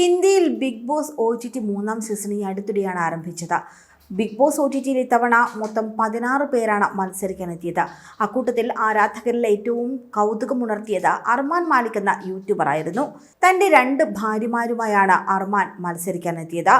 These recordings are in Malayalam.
ഹിന്ദിയിൽ big boss O T T മൂന്നാം സീസൺ ഈ അടുത്തിടെയാണ് ആരംഭിച്ചത്. ബിഗ് ബോസ് ഒ ടി ടിയിൽ ഇത്തവണ മൊത്തം പതിനാറ് പേരാണ് മത്സരിക്കാനെത്തിയത്. അക്കൂട്ടത്തിൽ ആരാധകരിൽ ഏറ്റവും കൗതുകമുണർത്തിയത് അർമാൻ മാലിക് എന്ന യൂട്യൂബറായിരുന്നു തന്റെ രണ്ട് ഭാര്യമാരുമായാണ് അർമാൻ മത്സരിക്കാനെത്തിയത്.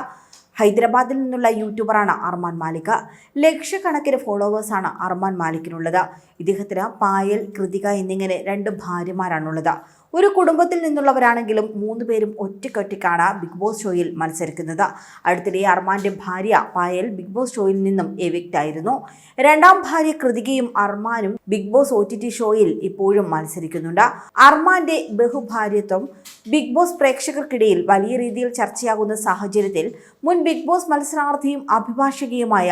ഹൈദരാബാദിൽ നിന്നുള്ള യൂട്യൂബറാണ് അർമാൻ മാലിക്. ലക്ഷക്കണക്കിന് ഫോളോവേഴ്സാണ് അർമാൻ മാലിക്കിനുള്ളത്. ഇദ്ദേഹത്തിന് പായൽ കൃതിക എന്നിങ്ങനെ രണ്ട് ഭാര്യമാരാണുള്ളത്. ഒരു കുടുംബത്തിൽ നിന്നുള്ളവരാണെങ്കിലും മൂന്ന് പേരും ഒറ്റക്കൊറ്റയ്ക്കാണ് ബിഗ് ബോസ് ഷോയിൽ മത്സരിക്കുന്നത്. അടുത്തിടെ അർമാന്റെ ഭാര്യ പായൽ ബിഗ് ബോസ് ഷോയിൽ നിന്നും എവിക്റ്റ് ആയിരുന്നു. രണ്ടാം ഭാര്യ കൃതികയും അർമാനും ബിഗ് ബോസ് ഒ ഷോയിൽ ഇപ്പോഴും മത്സരിക്കുന്നുണ്ട്. അർമാന്റെ ബഹുഭാര്യത്വം ബിഗ് ബോസ് പ്രേക്ഷകർക്കിടയിൽ വലിയ രീതിയിൽ ചർച്ചയാകുന്ന സാഹചര്യത്തിൽ മുൻ ബിഗ് ബോസ് മത്സരാർത്ഥിയും അഭിഭാഷകയുമായ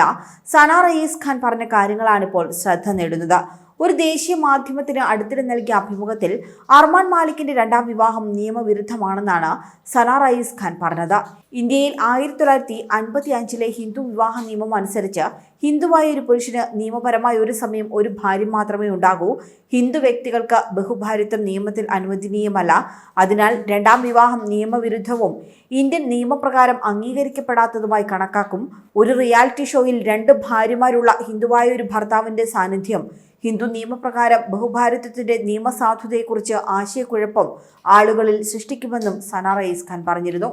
സന റയീസ് ഖാൻ പറഞ്ഞ കാര്യങ്ങളാണിപ്പോൾ ശ്രദ്ധ നേടുന്നത്. ഒരു ദേശീയ മാധ്യമത്തിന് അടുത്തിടെ നൽകിയ അഭിമുഖത്തിൽ അർമാൻ മാലിക്കിന്റെ രണ്ടാം വിവാഹം നിയമവിരുദ്ധമാണെന്നാണ് സന റയീസ് ഖാൻ പറഞ്ഞത്. ഇന്ത്യയിൽ ആയിരത്തി തൊള്ളായിരത്തി അൻപത്തി അഞ്ചിലെ ഹിന്ദു വിവാഹ നിയമം അനുസരിച്ച് ഹിന്ദുവായ ഒരു പുരുഷന് നിയമപരമായി ഒരു സമയം ഒരു ഭാര്യ മാത്രമേ ഉണ്ടാകൂ. ഹിന്ദു വ്യക്തികൾക്ക് ബഹുഭാര്യത്വം നിയമത്തിൽ അനുവദനീയമല്ല. അതിനാൽ രണ്ടാം വിവാഹം നിയമവിരുദ്ധവും ഇന്ത്യൻ നിയമപ്രകാരം അംഗീകരിക്കപ്പെടാത്തതുമായി കണക്കാക്കും. ഒരു റിയാലിറ്റി ഷോയിൽ രണ്ട് ഭാര്യമാരുള്ള ഹിന്ദുവായ ഒരു ഭർത്താവിന്റെ സാന്നിധ്യം ഹിന്ദു നിയമപ്രകാരം ബഹുഭാരത്വത്തിന്റെ നിയമസാധുതയെക്കുറിച്ച് ആശയക്കുഴപ്പം ആളുകളിൽ സൃഷ്ടിക്കുമെന്നും സന ഖാൻ പറഞ്ഞിരുന്നു.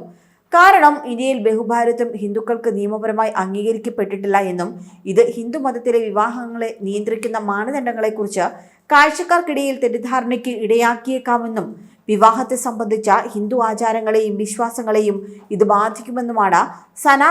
കാരണം ഇന്ത്യയിൽ ബഹുഭാരത്വം ഹിന്ദുക്കൾക്ക് നിയമപരമായി അംഗീകരിക്കപ്പെട്ടിട്ടില്ല എന്നും ഇത് ഹിന്ദു മതത്തിലെ വിവാഹങ്ങളെ നിയന്ത്രിക്കുന്ന മാനദണ്ഡങ്ങളെക്കുറിച്ച് കാഴ്ചക്കാർക്കിടയിൽ തെറ്റിദ്ധാരണയ്ക്ക് ഇടയാക്കിയേക്കാമെന്നും വിവാഹത്തെ സംബന്ധിച്ച ഹിന്ദു ആചാരങ്ങളെയും വിശ്വാസങ്ങളെയും ഇത് ബാധിക്കുമെന്നുമാണ് സന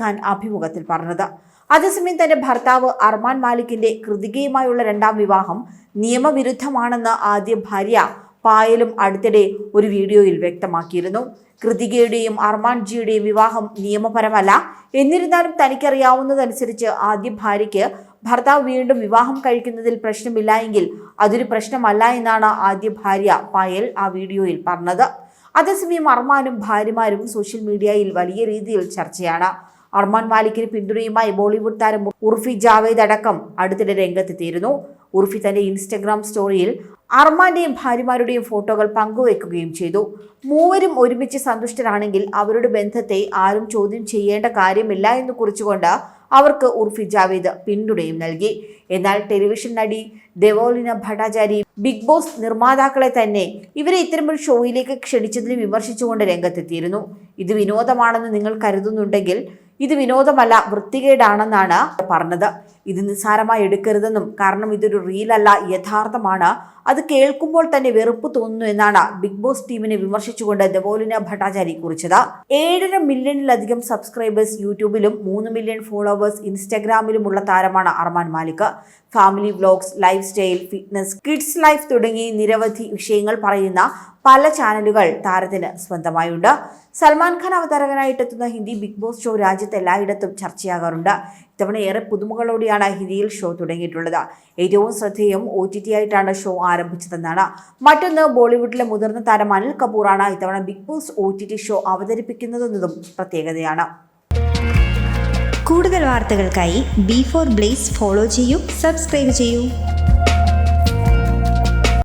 ഖാൻ അഭിമുഖത്തിൽ പറഞ്ഞത്. അതേസമയം തന്റെ ഭർത്താവ് അർമാൻ മാലിക്കിന്റെ കൃതികയുമായുള്ള രണ്ടാം വിവാഹം നിയമവിരുദ്ധമാണെന്ന് ആദ്യ ഭാര്യ പായലും അടുത്തിടെ ഒരു വീഡിയോയിൽ വ്യക്തമാക്കിയിരുന്നു. കൃതികയുടെയും അർമാൻജിയുടെയും വിവാഹം നിയമപരമല്ല. എന്നിരുന്നാലും തനിക്കറിയാവുന്നതനുസരിച്ച് ആദ്യ ഭാര്യയ്ക്ക് ഭർത്താവ് വീണ്ടും വിവാഹം കഴിക്കുന്നതിൽ പ്രശ്നമില്ല എങ്കിൽ അതൊരു പ്രശ്നമല്ല എന്നാണ് ആദ്യ ഭാര്യ പായൽ ആ വീഡിയോയിൽ പറഞ്ഞത്. അതേസമയം അർമാനും ഭാര്യമാരും സോഷ്യൽ മീഡിയയിൽ വലിയ രീതിയിൽ ചർച്ചയാണ്. അർമാൻ മാലിക്കിന് പിന്തുണയുമായി ബോളിവുഡ് താരം ഉർഫി ജാവേദ് അടക്കം അടുത്തിടെ രംഗത്തെത്തിയിരുന്നു. ഉർഫി തന്റെ ഇൻസ്റ്റഗ്രാം സ്റ്റോറിയിൽ അർമാന്റെയും ഭാര്യമാരുടെയും ഫോട്ടോകൾ പങ്കുവെക്കുകയും ചെയ്തു. മൂവരും ഒരുമിച്ച് സന്തുഷ്ടരാണെങ്കിൽ അവരുടെ ബന്ധത്തെ ആരും ചോദ്യം ചെയ്യേണ്ട കാര്യമില്ല എന്ന് കുറിച്ചുകൊണ്ട് അവർക്ക് ഉർഫി ജാവേദ് പിന്തുണയും നൽകി. എന്നാൽ ടെലിവിഷൻ നടി ദേവോലിന ഭട്ടാചാരി ബിഗ് ബോസ് നിർമ്മാതാക്കളെ തന്നെ ഇവരെ ഇത്തരമൊരു ഷോയിലേക്ക് ക്ഷണിച്ചതിന് വിമർശിച്ചുകൊണ്ട് രംഗത്തെത്തിയിരുന്നു. ഇത് വിനോദമാണെന്ന് നിങ്ങൾ കരുതുന്നുണ്ടെങ്കിൽ ഇത് വിനോദമല്ല വൃത്തികേടാണെന്നാണ് പറഞ്ഞത്. ഇത് നിസ്സാരമായി എടുക്കരുതെന്നും കാരണം ഇതൊരു റീലല്ല യഥാർത്ഥമാണ്. അത് കേൾക്കുമ്പോൾ തന്നെ വെറുപ്പ് തോന്നുന്നു എന്നാണ് ബിഗ് ബോസ് ടീമിനെ വിമർശിച്ചുകൊണ്ട് ദബോലിന ഭട്ടാചാരി കുറിച്ചത്. ഏഴര മില്യണിലധികം സബ്സ്ക്രൈബേഴ്സ് യൂട്യൂബിലും മൂന്ന് മില്യൺ ഫോളോവേഴ്സ് ഇൻസ്റ്റാഗ്രാമിലുമുള്ള താരമാണ് Armaan Malik. Family vlogs lifestyle fitness kids life തുടങ്ങി നിരവധി വിഷയങ്ങൾ പറയുന്ന പല ചാനലുകൾ താരത്തിന് സ്വന്തമായുണ്ട്. സൽമാൻ ഖാൻ അവതാരകനായിട്ട് എത്തുന്ന ഹിന്ദി ബിഗ് ബോസ് ഷോ രാജ്യത്ത് എല്ലായിടത്തും ചർച്ചയാകാറുണ്ട്. ഇത്തവണ ഏറെ പുതുമകളോടെയാണ് ഹിന്ദിയിൽ ഷോ തുടങ്ങിയിട്ടുള്ളത്. ഏറ്റവും ശ്രദ്ധേയം ഒ ടി ടി ആയിട്ടാണ് ഷോ ആരംഭിച്ചതെന്നാണ്. മറ്റൊന്ന് ബോളിവുഡിലെ മുതിർന്ന താരം അനിൽ കപൂറാണ് ഇത്തവണ big boss O T T show അവതരിപ്പിക്കുന്നതെന്നതും പ്രത്യേകതയാണ്. കൂടുതൽ വാർത്തകൾക്കായി ബി ഫോർ ബ്ലേസ് ഫോളോ ചെയ്യൂ സബ്സ്ക്രൈബ് ചെയ്യൂ.